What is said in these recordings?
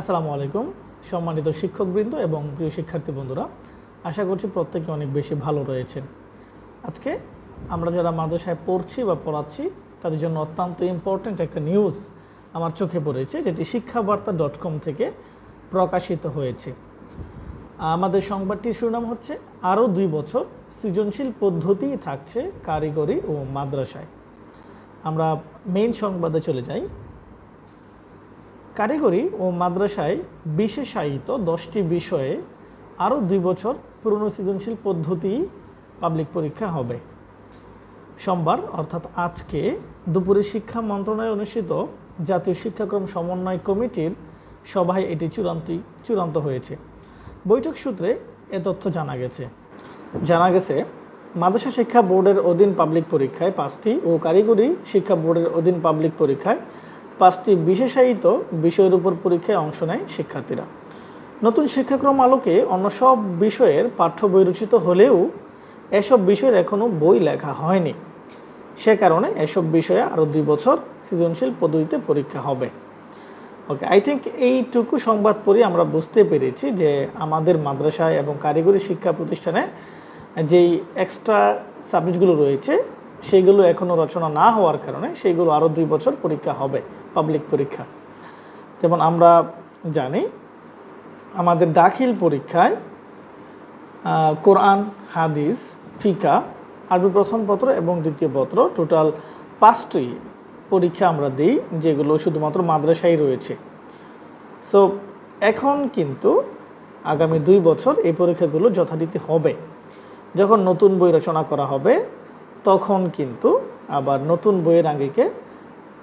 আসসালামু আলাইকুম। সম্মানিত শিক্ষকবৃন্দ এবং প্রিয় শিক্ষার্থী বন্ধুরা, আশা করছি প্রত্যেকে অনেক বেশি ভালো রয়েছেন। আজকে আমরা যারা মাদ্রাসায় পড়ছি বা পড়াচ্ছি, তাদের জন্য অত্যন্ত ইম্পর্ট্যান্ট একটা নিউজ আমার চোখে পড়েছে, যেটি শিক্ষাবার্তা ডট কম থেকে প্রকাশিত হয়েছে। আমাদের সংবাদটির শিরোনাম হচ্ছে, আরও দুই বছর সৃজনশীল পদ্ধতিই থাকছে কারিগরি ও মাদ্রাসায়। আমরা মেইন সংবাদে চলে যাই। কারিগরি ও মাদ্রাসায় বিশেষায়িত দশটি বিষয়ে আরও দুই বছর পুরনো সৃজনশীল পদ্ধতি পাবলিক পরীক্ষা হবে। সোমবার, অর্থাৎ আজকে, দুপুরে শিক্ষা মন্ত্রণালয়ে অনুষ্ঠিত জাতীয় শিক্ষাক্রম সমন্বয় কমিটির সভায় এটি চূড়ান্ত চূড়ান্ত হয়েছে। বৈঠক সূত্রে এ তথ্য জানা গেছে। জানা গেছে, মাদ্রাসা শিক্ষা বোর্ডের অধীন পাবলিক পরীক্ষায় পাঁচটি ও কারিগরি শিক্ষা বোর্ডের অধীন পাবলিক পরীক্ষায় পাঁচটি বিশেষায়িত বিষয়ের উপর পরীক্ষায় অংশ নেয় শিক্ষার্থীরা। নতুন শিক্ষাক্রম আলোকে অন্য সব বিষয়ের পাঠ্য বই রচিত হলেও এসব বিষয়ের এখনও বই লেখা হয়নি। সে কারণে এসব বিষয়ে আরও দুই বছর সৃজনশীল পদ্ধতিতে পরীক্ষা হবে। ওকে আই থিঙ্ক এইটুকু সংবাদ পড়ে আমরা বুঝতে পেরেছি যে আমাদের মাদ্রাসায় এবং কারিগরি শিক্ষা প্রতিষ্ঠানে যেই এক্সট্রা সাবজেক্টগুলো রয়েছে সেইগুলো এখনও রচনা না হওয়ার কারণে সেইগুলো আরও দুই বছর পরীক্ষা হবে পাবলিক পরীক্ষা। যেমন আমরা জানি, আমাদের দাখিল পরীক্ষায় কোরআন, হাদিস, ফিকা, আরবি প্রথম পত্র এবং দ্বিতীয় পত্র টোটাল পাঁচটি পরীক্ষা আমরা দিই, যেগুলো শুধুমাত্র মাদ্রাসায় রয়েছে। সো এখন কিন্তু আগামী দুই বছর এই পরীক্ষাগুলো যথারীতি হবে। যখন নতুন বই রচনা করা হবে তখন কিন্তু আবার নতুন বইয়ের আঙ্গিকে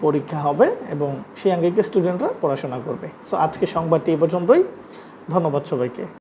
পরীক্ষা হবে এবং সেই আঙ্গিকে স্টুডেন্টরা পড়াশোনা করবে। সো আজকে সংবাদটি এ পর্যন্তই। ধন্যবাদ সবাইকে।